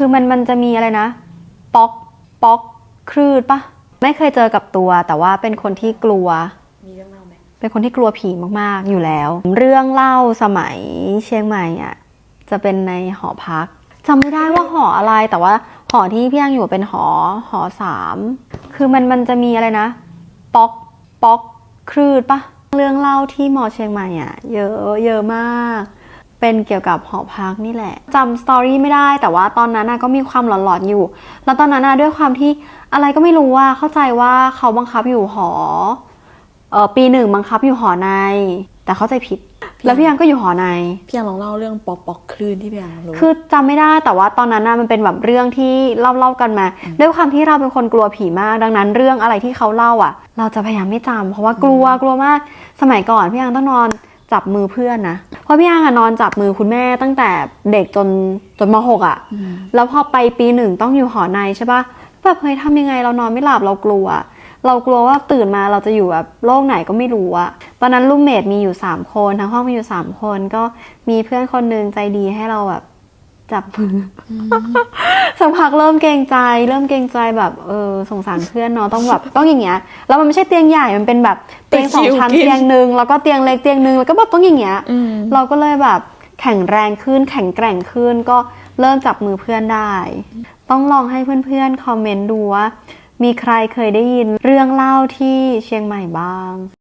คือมันมันจะมีอะไรนะ ป๊อก ป๊อกคลืดปะไม่เคยเจอกับตัว แต่ว่าเป็นคนที่กลัว มีเรื่องเล่าไหมเป็นคนที่กลัวผีมากๆอยู่แล้ว เรื่องเล่าสมัยเชียงใหม่อะจะเป็นในหอพักจำไม่ได้ว่าหออะไรแต่ว่าหอที่พี่ยังอยู่เป็นหอหอสามคือมันมันจะมีอะไรนะ ป๊อก ป๊อกคลืดปะเรื่องเล่าที่มอเชียงใหม่อะ เยอะเยอะมาก เป็นเกี่ยวกับหอพักนี่แหละจำสตอรี่ไม่ได้แต่ว่าตอนนั้นน่ะก็มีความหลอนๆอยู่ แล้วตอนนั้นน่ะด้วยความที่อะไรก็ไม่รู้ว่าเข้าใจว่าเขาบังคับอยู่หอเออปีหนึ่งบังคับอยู่หอใน แต่เข้าใจผิด แล้วพี่ยังก็อยู่หอใน พี่ยังลองเล่าเรื่องป๊อกป๊อกคลื่นที่พี่ยังรู้คือจำไม่ได้แต่ว่าตอนนั้นน่ะมันเป็นแบบเรื่องที่เล่าเล่ากันมา ด้วยความที่เราเป็นคนกลัวผีมาก ดังนั้นเรื่องอะไรที่เขาเล่าอะ เราจะพยายามไม่จำเพราะว่ากลัวกลัวมาก สมัยก่อนพี่ยังต้องนอนจับมือเพื่อนนะเพ ราะพี่ยังอะนอนจับมือคุณแม่ตั้งแต่เด็กจนจนมหกอะมแล้วพอไปปีหนึ่งต้องอยู่หอในใช่ปะแบบเฮ้ยทำยังไงเรานอนไม่หลับเรากลัว เรากลัวว่าตื่นมาเราจะอยู่แบบโลกไหนก็ไม่รู้อะตอนนั้นรูมเมทมีอยู่สามคนทั้งห้องมีอยู่สามคนก็มีเพื่อนคนหนึงใจดีให้เราแบบจับมืออ สักพักเริ่มเกรงใจ เริ่มเกรงใจแบบเออสงสารเพื่อนเนาะต้องแบบต้องอย่างเงี้ยแล้วมันไม่ใช่เตียงใหญ่มันเป็นแบบเตียงสองชั้นเป็นคิวกินเตียงหนึ่งแล้วก็เตียงเล็กเตียงหนึ่งแล้วก็แบบต้องอย่างเงี้ยอืมเราก็เลยแบบแข็งแรงขึ้น แข็งแกร่งขึ้นก็เริ่มจับมือเพื่อนได้ ต้องลองให้เพื่อนๆคอมเมนต์ดูว่ามีใครเคยได้ยินเรื่องเล่าที่เชียงใหม่บ้าง